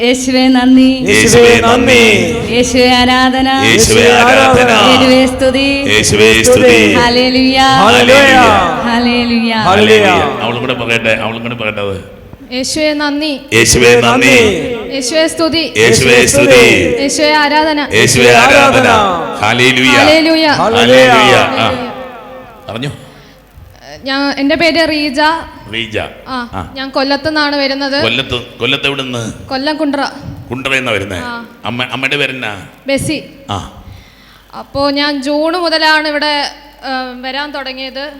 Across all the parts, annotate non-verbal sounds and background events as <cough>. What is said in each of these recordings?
യേശു- യേശുവേ നന്ദി. യേശുവേ നന്ദി. യേശുവേ ആരാധന. യേശുവേ ആരാധന. യേശുവേ സ്തുതി. യേശുവേ സ്തുതി. ഹല്ലേലൂയ. ഹല്ലേലൂയ. ഹല്ലേലൂയ. ഹല്ലേലൂയ. അവളും കൂടെ പറയട്ടെ അവളും കൂടെ പറയട്ടെ യേശുവേ നന്ദി. യേശുവേ നന്ദി. യേശുവേ സ്തുതി. യേശുവേ സ്തുതി. യേശുവേ ആരാധന. യേശുവേ ആരാധന. ഹല്ലേലൂയ. ഹല്ലേലൂയ. ഹല്ലേലൂയ. ആ. ഞാൻ എന്റെ പേര് റീജ. റീജ. ആ. ഞാൻ കൊല്ലത്തുനിന്നാണ് വരുന്നത്. കൊല്ലത്ത് കൊല്ലത്ത് എവിടെ നിന്ന് കൊല്ലം കുണ്ട്ര കുണ്ട്ര വരുന്നേ? ആ. അമ്മ അമ്മയുടെ പേരെന്നാ? ബെസി ആ. അപ്പോൾ ഞാൻ ജൂൺ മുതലാണ് ഇവിടെ വരാൻ തുടങ്ങിയത്.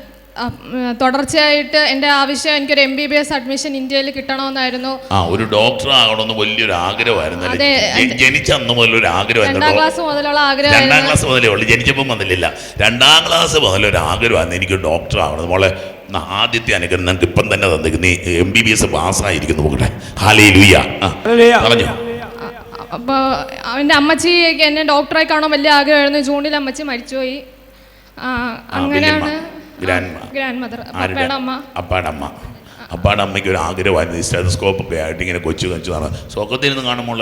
തുടർച്ചയായിട്ട് എന്റെ ആവശ്യം എനിക്കൊരു M B B S admission ഇന്ത്യയിൽ കിട്ടണമെന്നായിരുന്നു. ആ ഒരു ഡോക്ടർ ആകണമെന്ന് വലിയൊരു ആഗ്രഹമായിരുന്നു? അതെ, ജനിച്ച അന്ന് മുതൽ ഒരു ആഗ്രഹമായിരുന്നു. രണ്ടാം ക്ലാസ് മുതലുള്ള രണ്ടാം ആഗ്രഹമായിരുന്നു ക്ലാസ് മുതലേ ഉള്ളു. ജനിച്ചപ്പം വന്നില്ല രണ്ടാം ക്ലാസ് മുതൽ ഒരു ആഗ്രഹമാണ് എനിക്ക് ഡോക്ടർ ആവണം മോളെ ന- ആദ്യത്തെ അനുഗ്രഹം നിനക്ക് ഇപ്പം തന്നെ തന്നിരിക്കുന്നു. നീ എം ബി ബി എസ് പാസ്സായിരിക്കുന്നു ഹാലേ ലുയ്യ പറഞ്ഞു? അപ്പോൾ അവന്റെ അമ്മച്ചി എന്നെ ഡോക്ടറായി കാണാൻ വലിയ ആഗ്രഹമായിരുന്നു. ജൂണിൽ അമ്മച്ചി മരിച്ചുപോയി. ആ, അങ്ങനെയാണ് ഗ്രാൻഡ് ഗ്രാൻഡ് മദർ അപ്പാടമ്മ. പപ്പയുടെ അമ്മ അപ്പാടെ അമ്മ അപ്പാടെ അമ്മയ്ക്ക് ഒരു ആഗ്രഹമായിരുന്നു സ്റ്റെതസ്കോപ്പ് ഒക്കെ ആയിട്ട് ഇങ്ങനെ കൊച്ചു കൊച്ചു നടന്നു. സ്വർഗത്തിരുന്ന് കാണുമ്പോൾ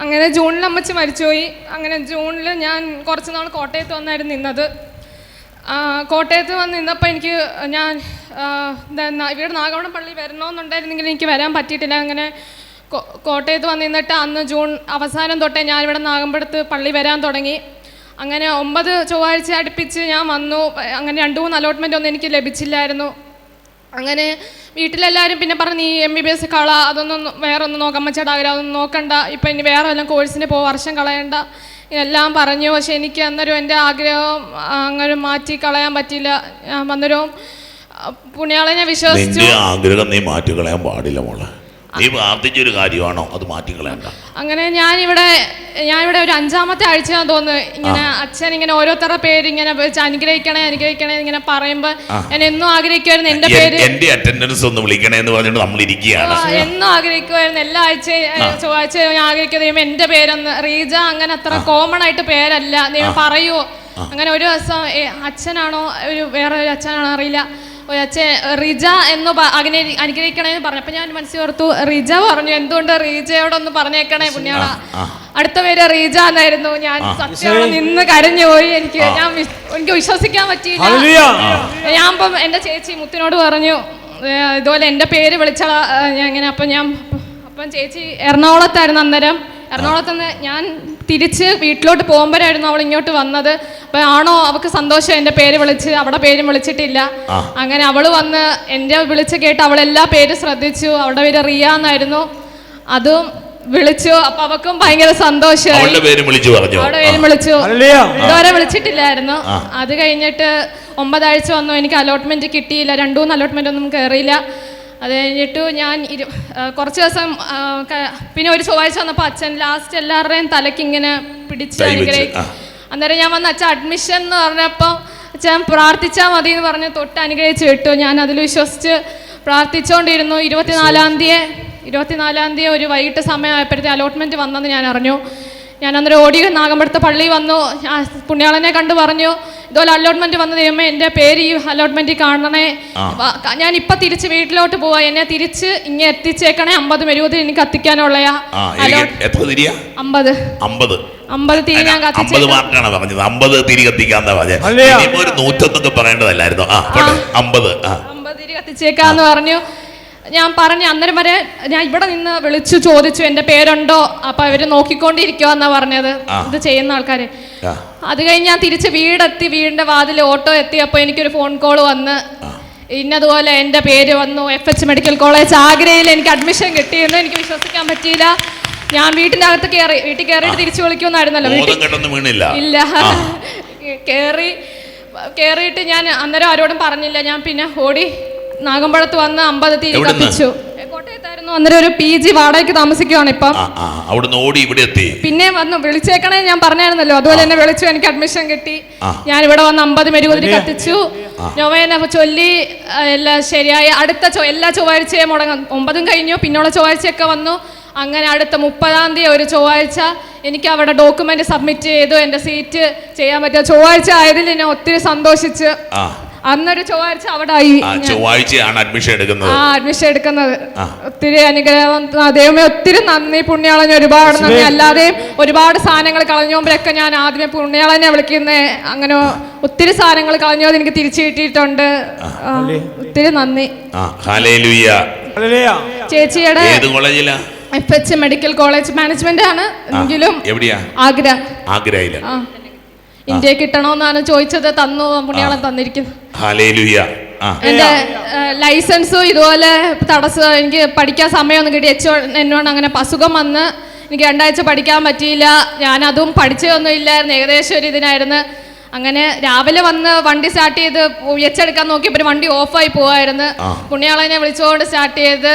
അങ്ങനെ ജൂണിൽ അമ്മച്ചി മരിച്ചുപോയി. അങ്ങനെ ജൂണിൽ ഞാൻ കുറച്ച് നാൾ കോട്ടയത്ത് വന്നായിരുന്നു നിന്നത് കോട്ടയത്ത് വന്ന് നിന്നപ്പോൾ എനിക്ക് ഞാൻ ഇവിടെ നാഗവണം പള്ളി വരണമെന്നുണ്ടായിരുന്നെങ്കിൽ എനിക്ക് വരാൻ പറ്റിയിട്ടില്ല. അങ്ങനെ കോട്ടയത്ത് വന്ന് നിന്നിട്ട് അന്ന് ജൂൺ അവസാനം തൊട്ടേ ഞാൻ ഇവിടെ നാഗമ്പടത്ത് പള്ളി വരാൻ തുടങ്ങി. അങ്ങനെ ഒമ്പത് ചൊവ്വാഴ്ച അടുപ്പിച്ച് ഞാൻ വന്നു. അങ്ങനെ രണ്ട് മൂന്ന് അലോട്ട്മെന്റ് ഒന്നും എനിക്ക് ലഭിച്ചില്ലായിരുന്നു. അങ്ങനെ വീട്ടിലെല്ലാവരും പിന്നെ പറഞ്ഞു നീ എം ബി ബി എസ് കള അതൊന്നും വേറെ ഒന്നും നോക്കാം അമ്മച്ചേട്ടാ ആഗ്രഹം അതൊന്നും നോക്കണ്ട. ഇപ്പം ഇനി വേറെ വല്ലതും കോഴ്സിന് പോ വർഷം കളയണ്ട. എല്ലാം പറഞ്ഞു. പക്ഷേ എനിക്ക് അന്നേരം എന്റെ ആഗ്രഹം അങ്ങനെ മാറ്റി കളയാൻ പറ്റിയില്ല. ആ, പുണ്യാളെ ഞാൻ വിശ്വസിച്ചു. ആഗ്രഹം നീ മാറ്റി കളയാൻ പാടില്ല മോളെ. നീ പ്രാർത്ഥിച്ചൊരു കാര്യമാണോ? അത് മാറ്റിക്കളയണ്ട അങ്ങനെ ഞാൻ ഇവിടെ ഞാൻ ഇവിടെ ഒരു അഞ്ചാമത്തെ ആഴ്ചയാന്ന് തോന്നുന്നു. ഇങ്ങനെ അച്ഛൻ ഇങ്ങനെ ഓരോരുത്തരുടെ പേര് ഇങ്ങനെ വെച്ച് അനുഗ്രഹിക്കണേ അനുഗ്രഹിക്കണേ ഇങ്ങനെ പറയുമ്പോ ഞാൻ എന്നും ആഗ്രഹിക്കുമായിരുന്നു എന്റെ പേര് എന്റെ അറ്റൻഡൻസ് ഒന്ന് വിളിക്കണേ എന്ന് പറഞ്ഞിട്ട് നമ്മൾ ഇരിക്കുകയാണ് എന്നും ആഗ്രഹിക്കുമായിരുന്നു എല്ലാ ആഴ്ചയും ചൊവ്വാഴ്ച ഞാൻ ആഗ്രഹിക്കുന്ന ദൈവം എന്റെ പേരൊന്ന്. റീജ അങ്ങനെ അത്ര കോമൺ ആയിട്ട് പേരല്ല. ദൈവം പറയൂ. അങ്ങനെ ഒരു ദിവസം അച്ഛനാണോ ഒരു വേറെ ഒരു അച്ഛനാണോ അറിയില്ല. റിജ എന്ന് അങ്ങനെ അനുഗ്രഹിക്കണേന്ന് പറഞ്ഞു. അപ്പൊ ഞാൻ മനസ്സിൽ ഓർത്തു റിജ പറഞ്ഞു എന്തുകൊണ്ട് റീജയോടൊന്ന് പറഞ്ഞേക്കണേ പുണ്യാള. അടുത്ത പേര് റീജ എന്നായിരുന്നു. ഞാൻ സത്യം നിന്ന് കരഞ്ഞു പോയി എനിക്ക് ഞാൻ എനിക്ക് വിശ്വസിക്കാൻ പറ്റിയില്ല. ഞാൻ ഇപ്പം എന്റെ ചേച്ചി മുത്തിനോട് പറഞ്ഞു ഇതുപോലെ എന്റെ പേര് വിളിച്ച ഞാൻ ഇങ്ങനെ അപ്പം ഞാൻ അപ്പം ചേച്ചി എറണാകുളത്തായിരുന്നു അന്നേരം. എറണാകുളത്ത് നിന്ന് ഞാൻ തിരിച്ച് വീട്ടിലോട്ട് പോകുമ്പോഴായിരുന്നു അവൾ ഇങ്ങോട്ട് വന്നത്. അപ്പൊ ആണോ അവൾക്ക് സന്തോഷം എന്റെ പേര് വിളിച്ച് അവിടെ പേരും വിളിച്ചിട്ടില്ല. അങ്ങനെ അവൾ വന്ന് എന്റെ വിളിച്ച് കേട്ട് അവൾ എല്ലാ പേരും ശ്രദ്ധിച്ചു. അവളുടെ പേര് റിയ എന്നായിരുന്നു. അതും വിളിച്ചു. അപ്പൊ അവക്കും ഭയങ്കര സന്തോഷം അവളുടെ പേര് വിളിച്ചു ഇതുവരെ വിളിച്ചിട്ടില്ലായിരുന്നു. അത് കഴിഞ്ഞിട്ട് ഒമ്പതാഴ്ച വന്നു. എനിക്ക് അലോട്ട്മെന്റ് കിട്ടിയില്ല. രണ്ടു മൂന്ന് അലോട്ട്മെന്റ് ഒന്നും കയറിയില്ല. അത് കഴിഞ്ഞിട്ട് ഞാൻ ഇരു കുറച്ച് ദിവസം പിന്നെ ഒരു ചൊവ്വാഴ്ച വന്നപ്പോൾ അച്ഛൻ ലാസ്റ്റ് എല്ലാവരുടെയും തലയ്ക്ക് ഇങ്ങനെ പിടിച്ച് അനുഗ്രഹിക്കും അന്നേരം ഞാൻ വന്ന അച്ഛൻ അഡ്മിഷൻ എന്ന് പറഞ്ഞപ്പോൾ അച്ഛൻ പ്രാർത്ഥിച്ചാൽ മതി എന്ന് പറഞ്ഞ് തൊട്ട് അനുഗ്രഹിച്ച് വിട്ടു. ഞാൻ അതിൽ വിശ്വസിച്ച് പ്രാർത്ഥിച്ചുകൊണ്ടിരുന്നു ഇരുപത്തിനാലാം തീയതി ഇരുപത്തിനാലാം തീയതി ഒരു വൈകിട്ട് സമയമായപ്പോഴത്തെ അലോട്ട്മെന്റ് വന്നെന്ന് ഞാൻ അറിഞ്ഞു. ഞാൻ അന്നേരം ഓടി നാഗമ്പടത്തെ പള്ളി വന്നു. പുണ്യാളനെ കണ്ടു പറഞ്ഞു. ഇതുപോലെ അലോട്ട്മെന്റ് വന്ന ദൈവമേ എന്റെ പേര് ഈ അലോട്ട്മെന്റിൽ കാണണേ ഞാൻ ഇപ്പൊ തിരിച്ച് വീട്ടിലോട്ട് പോവാ. എന്നെ തിരിച്ച് ഇങ്ങനെ എത്തിച്ചേക്കണേ. അമ്പത് മെരുവതി എനിക്ക് കത്തിക്കാനുള്ളയാ. ആ എത്ര തിരിയാ? അമ്പത്. അമ്പത്. അമ്പത് തിരി ഞാൻ അമ്പത് മാർക്കാണ് പറഞ്ഞത്. അമ്പത് തിരി കത്തിക്കാന്നാ പറഞ്ഞത്. അല്ലയോ? ഒരു നൂറ്റൊന്നൊക്കെ പറയേണ്ടതല്ലായിരുന്നു? ആ പോട്ടെ. അമ്പത് ആ. അമ്പത് തിരി കത്തിച്ചേക്കാന്ന് പറഞ്ഞു. ഞാൻ പറഞ്ഞു അന്നേരം വരെ ഞാൻ ഇവിടെ നിന്ന് വിളിച്ചു ചോദിച്ചു എന്റെ പേരുണ്ടോ? അപ്പൊ അവർ നോക്കിക്കൊണ്ടിരിക്കുക എന്നാ പറഞ്ഞത്. ഇത് ചെയ്യുന്ന ആൾക്കാര്. അത് കഴിഞ്ഞ് ഞാൻ തിരിച്ച് വീടെത്തി വീടിന്റെ വാതിൽ ഓട്ടോ എത്തിയപ്പോ എനിക്കൊരു ഫോൺ കോൾ വന്ന്. ഇന്നതുപോലെ എന്റെ പേര് വന്നു. F H medical college. ആഗ്രയിൽ എനിക്ക് അഡ്മിഷൻ കിട്ടിയെന്ന് എനിക്ക് വിശ്വസിക്കാൻ പറ്റിയില്ല. ഞാൻ വീട്ടിന്റെ അകത്ത് കയറി വീട്ടിൽ കയറിയിട്ട് തിരിച്ചു വിളിക്കുമെന്നായിരുന്നല്ലോ. വീട്ടിൽ ഇല്ല. കയറി കയറിയിട്ട് ഞാൻ അന്നേരം ആരോടും പറഞ്ഞില്ല. ഞാൻ പിന്നെ ഓടി നാഗമ്പഴത്ത് വന്ന് അമ്പലത്തിൽ എവിടുന്ന്? കത്തിച്ചു. ഏ, കോട്ടയത്തായിരുന്നു. അന്നേരം ഒരു പി ജി വാടകയ്ക്ക് താമസിക്കുവാണ് ഇപ്പം. ആ ആ അവിടുന്ന് ഓടി ഇവിടെ എത്തി. പിന്നെ വന്നു വിളിച്ചേക്കണേ ഞാൻ പറഞ്ഞായിരുന്നല്ലോ. അതുപോലെ എന്നെ വിളിച്ചു എനിക്ക് അഡ്മിഷൻ കിട്ടി. ആ. ഞാൻ ഇവിടെ വന്ന് അമ്പത് മെരുകുതിരി കത്തിച്ചു. നൊവേന ചൊല്ലി ആ, എല്ലാം ശരിയായി അടുത്ത ചൊ- എല്ലാ ചൊവ്വാഴ്ചയും മുടങ്ങും. ഒമ്പതും കഴിഞ്ഞു പിന്നുള്ള ചൊവ്വാഴ്ചയൊക്കെ വന്നു. അങ്ങനെ അടുത്ത മുപ്പതാം തീയതി ഒരു ചൊവ്വാഴ്ച എനിക്ക് അവിടെ ഡോക്യുമെന്റ് സബ്മിറ്റ് ചെയ്തു. എന്റെ സീറ്റ് ചെയ്യാൻ പറ്റിയ ചൊവ്വാഴ്ച ആയതിൽ ഞാൻ ഒത്തിരി സന്തോഷിച്ച്. ആ. അന്നൊരു ചൊവ്വാഴ്ച അവിടെ ആയി ആ ചൊവ്വാഴ്ചയാണ് അഡ്മിഷൻ എടുക്കുന്നത്. ആ അഡ്മിഷൻ എടുക്കുന്നത്. ഒത്തിരി അനുഗ്രഹം. ദൈവമേ ഒത്തിരി നന്ദി. പുണ്യാളഞ്ഞ ഒരുപാട് നന്ദി. അല്ലാതെയും ഒരുപാട് സാധനങ്ങൾ കളഞ്ഞുമ്പോഴൊക്കെ ഞാൻ ആദ്യമേ പുണ്യാളനെ വിളിക്കുന്നേ. അങ്ങനെ ഒത്തിരി സാധനങ്ങൾ കളഞ്ഞത് എനിക്ക് തിരിച്ചു കിട്ടിയിട്ടുണ്ട്. ഒത്തിരി നന്ദി. ചേച്ചിയുടെ ഏത് കോളേജിലാ? F H medical college management ആണ് എങ്കിലും എവിടെയാ? ആഗ്ര. ആഗ്രയിൽ. ആ. ഇന്ത്യ കിട്ടണോന്നാണ് ചോദിച്ചത്. തന്നു പുണ്യാളം തന്നിരിക്കുന്നു ഹാലേലുയ്യ. എന്റെ ലൈസൻസും ഇതുപോലെ തടസ്സം എനിക്ക് പഠിക്കാൻ സമയമൊന്നും കിട്ടി. എച്ച് എന്നോട് അങ്ങനെ അസുഖം വന്ന് എനിക്ക് രണ്ടാഴ്ച പഠിക്കാൻ പറ്റിയില്ല. ഞാനതും പഠിച്ചതൊന്നും ഇല്ലായിരുന്നു. ഏകദേശം ഒരു ഇതിനായിരുന്നു. അങ്ങനെ രാവിലെ വന്ന് വണ്ടി സ്റ്റാർട്ട് ചെയ്ത് ഉയച്ചെടുക്കാൻ നോക്കിയപ്പോ നോക്കിയപ്പോൾ വണ്ടി ഓഫായി പോവായിരുന്നു. പുണ്യാളനെ വിളിച്ചുകൊണ്ട് സ്റ്റാർട്ട് ചെയ്ത്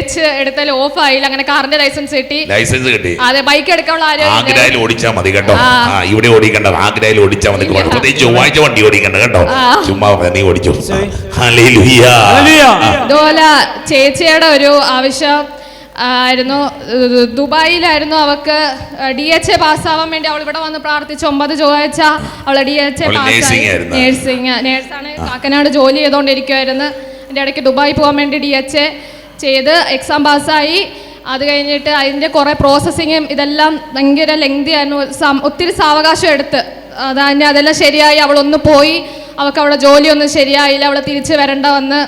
എച്ച് എടുത്താൽ ഓഫായില്ല അങ്ങനെ കാറിന്റെ ലൈസൻസ് കിട്ടി. ലൈസൻസ് കിട്ടി. അതെ ബൈക്ക് എടുക്കാനുള്ള ആരോഗ്യം ആഗ്രയിൽ ഓടിച്ചാ മതി കേട്ടോ. ഇവിടെ ഓടിക്കണ്ട. ആഗ്രയിൽ ഓടിച്ചാ മതി. പ്രത്യേകിച്ച് ചൊവ്വാഴ്ച വണ്ടി ഓടിക്കണ്ട കേട്ടോ. ചുമ്മാ നീ ഓടിച്ചു. ഇതുപോലെ ചേച്ചിയുടെ ഒരു ആവശ്യം ആയിരുന്നു ദുബായിലായിരുന്നു അവക്ക് ഡി എച്ച് എ പാസ്സാവാൻ വേണ്ടി അവൾ ഇവിടെ വന്ന് പ്രാർത്ഥിച്ചു. ഒമ്പത് ചൊവ്വാഴ്ച അവൾ ഡി എച്ച് എ പാസ്സായി. നേഴ്സിംഗ് നേഴ്സാണ് കാക്കനാട് ജോലി ചെയ്തുകൊണ്ടിരിക്കുമായിരുന്നു എന്റെ ഇടയ്ക്ക് ദുബായി പോകാൻ വേണ്ടി ഡി എച്ച് എ ചെയ്ത് എക്സാം പാസ്സായി. അത് കഴിഞ്ഞിട്ട് അതിന്റെ കുറേ പ്രോസസ്സിങ്ങും ഇതെല്ലാം ഭയങ്കര ലെങ്തി ആയിരുന്നു. ഒത്തിരി സാവകാശം എടുത്ത്. അതാ അതെല്ലാം ശരിയായി അവളൊന്ന് പോയി. അവൾക്ക് അവിടെ ജോലിയൊന്നും ശരിയായില്ല. അവൾ തിരിച്ച് വരേണ്ട വന്ന്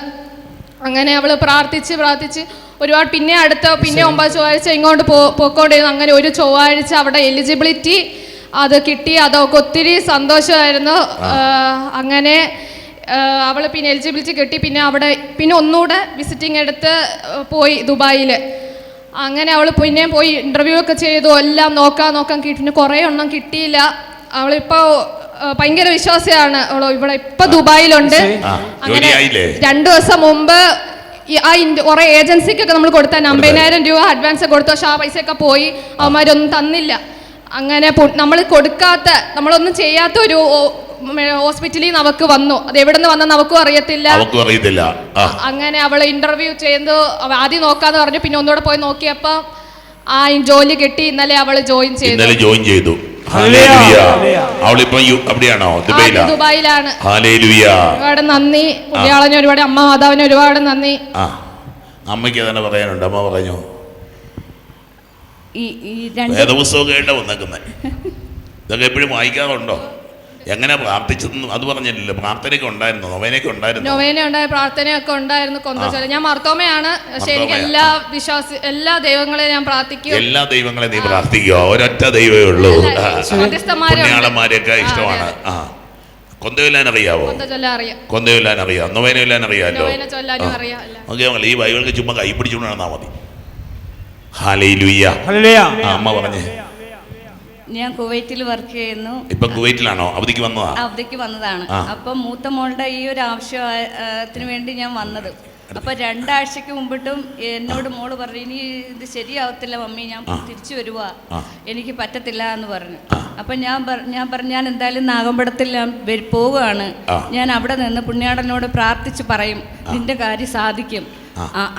അങ്ങനെ അവൾ പ്രാർത്ഥിച്ച് പ്രാർത്ഥിച്ച് ഒരുപാട് പിന്നെ അടുത്ത പിന്നെ ഒമ്പത് ചൊവ്വാഴ്ച ഇങ്ങോട്ട് പോ പോയിക്കൊണ്ടിരുന്നു. അങ്ങനെ ഒരു ചൊവ്വാഴ്ച അവിടെ എലിജിബിലിറ്റി അത് കിട്ടി. അതൊക്കെ ഒത്തിരി സന്തോഷമായിരുന്നു. അങ്ങനെ അവൾ പിന്നെ എലിജിബിലിറ്റി കിട്ടി. പിന്നെ അവിടെ പിന്നെ ഒന്നുകൂടെ വിസിറ്റിംഗ് എടുത്ത് പോയി ദുബായിൽ അങ്ങനെ അവൾ പിന്നെ പോയി ഇന്റർവ്യൂ ഒക്കെ ചെയ്തു. എല്ലാം നോക്കാൻ നോക്കാൻ കിട്ടി. പിന്നെ കുറേ ഒന്നും കിട്ടിയില്ല. അവളിപ്പോൾ ഭയങ്കര വിശ്വാസിയാണ് ഓളോ ഇവിടെ ഇപ്പൊ ദുബായിലുണ്ട്. അങ്ങനെ? രണ്ടു ദിവസം മുമ്പ് ആ കുറെ ഏജൻസിക്കൊക്കെ നമ്മൾ കൊടുത്ത അമ്പതിനായിരം രൂപ അഡ്വാൻസ് കൊടുത്തു. പക്ഷെ ആ പൈസയൊക്കെ പോയി. അവന്മാരൊന്നും തന്നില്ല. അങ്ങനെ നമ്മൾ കൊടുക്കാത്ത നമ്മളൊന്നും ചെയ്യാത്ത ഒരു ഹോസ്പിറ്റലിൽ നിന്ന് അവക്ക് വന്നു. അത് എവിടെ നിന്ന് വന്നു അവക്കും അറിയത്തില്ല. അറിയത്തില്ല അങ്ങനെ അവൾ ഇന്റർവ്യൂ ചെയ്തു. ആദ്യം നോക്കാന്ന് പറഞ്ഞു. പിന്നെ ഒന്നുകൂടെ പോയി നോക്കിയപ്പോ ആ ജോലി കിട്ടി ഇന്നലെ അവൾ ജോയിൻ ചെയ്തു. ഇന്നലെ ജോയിൻ ചെയ്തു. അവളിപ്പോ അവിടെയാണോ? ദുബായിലാണ് ദുബൈയിലാ? ദുബായിലാണ്. ഒരുപാട് നന്ദി. പുള്ളിയാളന് ഒരുപാട് അമ്മ മാതാവിന് ഒരുപാട് നന്ദി. ആ. അമ്മയ്ക്ക് തന്നെ പറയാനുണ്ട്. അമ്മ പറഞ്ഞു. ഈ ഈ രണ്ട് വേദപുസ്തകം കേട്ടോ വന്നേക്കുന്നത് ഇതൊക്കെ എപ്പോഴും വായിക്കാറുണ്ടോ? എങ്ങനെ പ്രാർത്ഥിച്ചതെന്ന് അത് പറഞ്ഞില്ലല്ലോ. പ്രാർത്ഥനയൊക്കെ ഉണ്ടായിരുന്നു? നൊവേനയൊക്കെ ഉണ്ടായിരുന്നു? നൊവേന ഉണ്ടായ പ്രാർത്ഥനയൊക്കെ ഉണ്ടായിരുന്നു കൊന്തച്ചോല ഞാൻ മർത്തോമയാണ്. പക്ഷെ എനിക്ക് എല്ലാ വിശ്വാസി എല്ലാ ദൈവങ്ങളെയും ഞാൻ പ്രാർത്ഥിക്കും. എല്ലാ ദൈവങ്ങളെ നീ പ്രാർത്ഥിക്കുക ഒരൊറ്റ ദൈവമേ ഉള്ളൂ. മലയാളന്മാരെയൊക്കെ പുണ്യാളന്മാരെയൊക്കെ ഇഷ്ടമാണ്. ആ. കൊന്തയൊല്ലാൻ അറിയാവോ? കൊന്തയൊല്ലാൻ അറിയാം. നൊവേനയൊല്ലാൻ അറിയാമല്ലോ. ഓക്കെ മക്കളെ ഈ ബൈബിൾക്ക് ചുമ്മാ കൈ പിടിച്ചുകൊണ്ട് നടന്നാ മതി ഹാലയിലുയ്യ. അമ്മ പറഞ്ഞേ. ഞാൻ കുവൈറ്റിൽ വർക്ക് ചെയ്യുന്നു. ഇപ്പൊ കുവൈറ്റിലാണോ? അവധിക്ക് വന്നതാ? അവധിക്ക് വന്നതാണ്. അപ്പൊ മൂത്ത മോളുടെ ഈ ഒരു ആവശ്യത്തിന് വേണ്ടി ഞാൻ വന്നത്. അപ്പൊ രണ്ടാഴ്ചക്ക് മുമ്പിട്ടും എന്നോട് മോൾ പറഞ്ഞു ഇനി ഇത് ശരിയാവത്തില്ല മമ്മി ഞാൻ തിരിച്ചു വരുവാ. എനിക്ക് പറ്റത്തില്ല എന്ന് പറഞ്ഞു. അപ്പൊ ഞാൻ ഞാൻ പറഞ്ഞു ഞാൻ എന്തായാലും നാഗമ്പടത്തിൽ ഞാൻ പോവുകയാണ്. ഞാൻ അവിടെ നിന്ന് പുണ്യാടനോട് പ്രാർത്ഥിച്ച് പറയും നിന്റെ കാര്യം സാധിക്കും.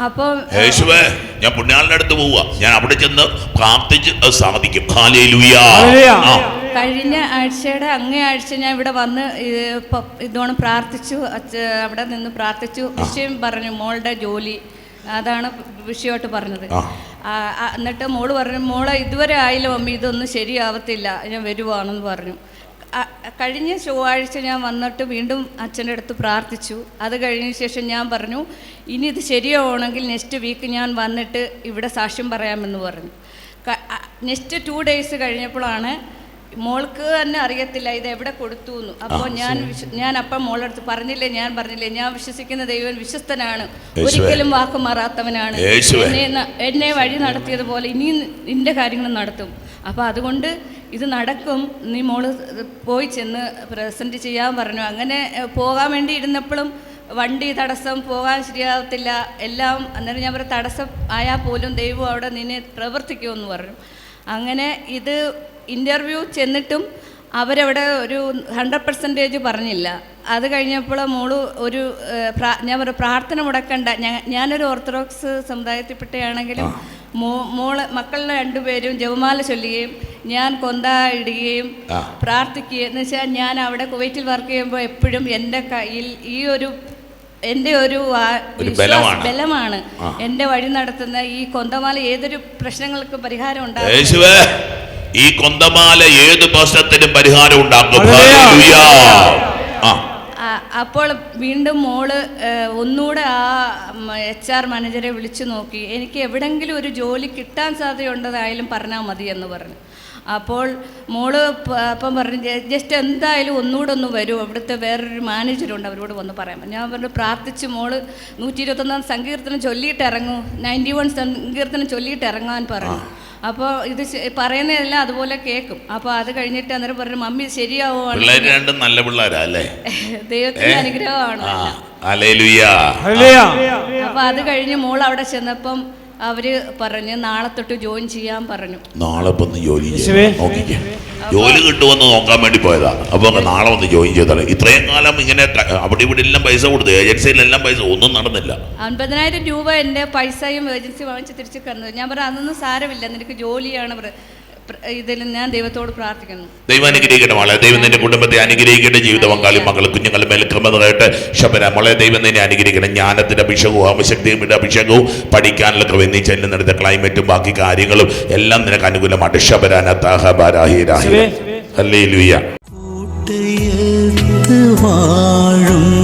അപ്പോൾ യേശുവേ ഞാൻ പുണ്യാളിന്റെ അടുത്ത് പോവുക ഞാൻ അവിടെ ചെന്ന് പ്രാർത്ഥിച്ച് അത് സാധിക്കും. കഴിഞ്ഞ ആഴ്ചയുടെ അങ്ങേ ആഴ്ച ഞാൻ ഇവിടെ വന്ന് ഇതോണം പ്രാർത്ഥിച്ചു അവിടെ നിന്ന് പ്രാർത്ഥിച്ചു. വിഷയം പറഞ്ഞു മോളുടെ ജോലി. അതാണ് വിഷയമായിട്ട് പറഞ്ഞത്. എന്നിട്ട് മോൾ പറഞ്ഞു മോളെ ഇതുവരെ ആയില്ല മമ്മി? ഇതൊന്നും ശരിയാവത്തില്ല. ഞാൻ വരുവാണെന്ന് പറഞ്ഞു. കഴിഞ്ഞ ചൊവ്വാഴ്ച ഞാൻ വന്നിട്ട് വീണ്ടും അച്ഛന്റെ അടുത്ത് പ്രാർത്ഥിച്ചു. അത് കഴിഞ്ഞ ശേഷം ഞാൻ പറഞ്ഞു ഇനി ഇത് ശരിയാവണമെങ്കിൽ നെക്സ്റ്റ് വീക്ക് ഞാൻ വന്നിട്ട് ഇവിടെ സാക്ഷ്യം പറയാമെന്ന് പറഞ്ഞു. നെക്സ്റ്റ് ടു ഡേയ്സ് കഴിഞ്ഞപ്പോഴാണ് മോൾക്ക് തന്നെ അറിയത്തില്ല ഇത് എവിടെ കൊടുത്തു എന്ന് അപ്പോൾ ഞാൻ ഞാൻ അപ്പം മോളടുത്ത് പറഞ്ഞില്ലേ ഞാൻ പറഞ്ഞില്ലേ ഞാൻ വിശ്വസിക്കുന്ന ദൈവം വിശ്വസ്തനാണ്. ഒരിക്കലും വാക്ക് മാറാത്തവനാണ്. എന്നെ എന്നെ വഴി നടത്തിയതുപോലെ ഇനിയും നിന്റെ കാര്യങ്ങൾ നടത്തും. അപ്പോൾ അതുകൊണ്ട് ഇത് നടക്കും നീ മോൾ പോയി ചെന്ന് പ്രസന്റ് ചെയ്യാൻ പറഞ്ഞു. അങ്ങനെ പോകാൻ വേണ്ടി ഇരുന്നപ്പോഴും വണ്ടി തടസ്സം പോകാൻ ശരിയാവത്തില്ല എല്ലാം അന്നേരം ഞാൻ പറയും തടസ്സം ആയാൽ പോലും ദൈവം അവിടെ നിന്നെ പ്രവർത്തിക്കുമെന്ന് പറഞ്ഞു. അങ്ങനെ ഇത് ഇന്റർവ്യൂ ചെന്നിട്ടും അവരവിടെ ഒരു ഹൺഡ്രഡ് പെർസെന്റേജ് പറഞ്ഞില്ല. അത് കഴിഞ്ഞപ്പോൾ മോൾ ഒരു ഞാൻ പറയാം പ്രാർത്ഥന മുടക്കണ്ട. ഞാൻ ഞാനൊരു ഓർത്തഡോക്സ് സമുദായത്തിൽപ്പെട്ടയാണെങ്കിലും മോ മോൾ മക്കളുടെ രണ്ടുപേരും ജവമാല ചൊല്ലുകയും ഞാൻ കൊന്ത ഇടുകയും പ്രാർത്ഥിക്കുകയും എന്ന് വെച്ചാൽ ഞാൻ അവിടെ കുവൈറ്റിൽ വർക്ക് ചെയ്യുമ്പോൾ എപ്പോഴും എന്റെ കയ്യിൽ ഈ ഒരു എന്റെ ഒരു ബലമാണ്. ബലമാണ്. എന്റെ വഴി നടത്തുന്ന ഈ കൊന്തമാല ഏതൊരു പ്രശ്നങ്ങൾക്കും പരിഹാരം ഉണ്ടാകും യേശുവേ ഈ കൊന്തമാല ഏത് പ്രശ്നത്തിനും പരിഹാരം ഉണ്ടാക്കും. അപ്പോൾ വീണ്ടും മോൾ ഒന്നുകൂടെ ആ എച്ച് ആർ മാനേജറെ വിളിച്ചു നോക്കി. എനിക്ക് എവിടെങ്കിലും ഒരു ജോലി കിട്ടാൻ സാധ്യതയുണ്ടതായാലും പറഞ്ഞാൽ മതി എന്ന് പറഞ്ഞു. അപ്പോൾ മോൾ അപ്പം പറഞ്ഞു ജസ്റ്റ് എന്തായാലും ഒന്നുകൂടെ ഒന്ന് വരും. അവിടുത്തെ വേറൊരു മാനേജറുണ്ട് അവരോട് വന്ന് പറയാം ഞാൻ പറഞ്ഞു പ്രാർത്ഥിച്ച് മോൾ നൂറ്റി ഇരുപത്തൊന്നാം സങ്കീർത്തനം ചൊല്ലിയിട്ട് ഇറങ്ങൂ. നയന്റി വൺ സങ്കീർത്തനം ചൊല്ലിയിട്ട് ഇറങ്ങാൻ പറഞ്ഞു. അപ്പോൾ ഇത് പറയുന്നതെല്ലാം അതുപോലെ കേൾക്കും. അപ്പോൾ അത് കഴിഞ്ഞിട്ട് അന്നേരം പറഞ്ഞു മമ്മി ശരിയാവുകയാണ് നല്ല പിള്ളേരാ അല്ലേ? <laughs> ദൈവത്തിന്റെ അനുഗ്രഹമാണ്. അപ്പൊ അത് കഴിഞ്ഞ് മോൾ അവിടെ ചെന്നപ്പം അവർ പറഞ്ഞു നാളെ തൊട്ട് ജോയിൻ ചെയ്യാൻ പറഞ്ഞു. നാളെ ജോലി ചെയ്യാം. നോക്കിക്കേ. ജോലി കിട്ടുമെന്ന് നോക്കാൻ വേണ്ടി പോയതാ. അപ്പൊ നാളെ വന്ന് ജോയിൻ ചെയ്താൽ ഇത്രയും കാലം ഇങ്ങനെ അവിടെ ഇവിടെ എല്ലാം പൈസ കൊടുത്തു. ഏജൻസിയിലെല്ലാം പൈസ. ഒന്നും നടന്നില്ല. അൻപതിനായിരം രൂപ എന്റെ പൈസയും ഏജൻസി വാങ്ങിച്ച് തിരിച്ചു കന്നു ഞാൻ പറഞ്ഞു അതൊന്നും സാരമില്ല. നിനക്ക് ജോലിയാണ് ഇതിൽ ഞാൻ ദൈവത്തോട് പ്രാർത്ഥിക്കുന്നു. ദൈവം അനുഗ്രഹിക്കട്ടെ മോളെ ദൈവം നിന്റെ കുടുംബത്തെ അനുഗ്രഹിക്കട്ടെ. ജീവിത പങ്കാളി മകൾ കുഞ്ഞുങ്ങളുടെ മേൽ ക്രമതയായിട്ട് ശബര മോളെ ദൈവം നിന്നെ അനുഗ്രഹിക്കണം ജ്ഞാനത്തിന്റെ അഭിഷേകവും ആമശക്തിയുടെ അഭിഷേകവും പഠിക്കാനുള്ള കൃപ നീ ചെല്ലുന്നിടത്തെ ക്ലൈമറ്റും ബാക്കി കാര്യങ്ങളും എല്ലാം നിനക്ക് അനുകൂലമായിട്ട് ശബരാന കോട്ടയത്ത് വാഴും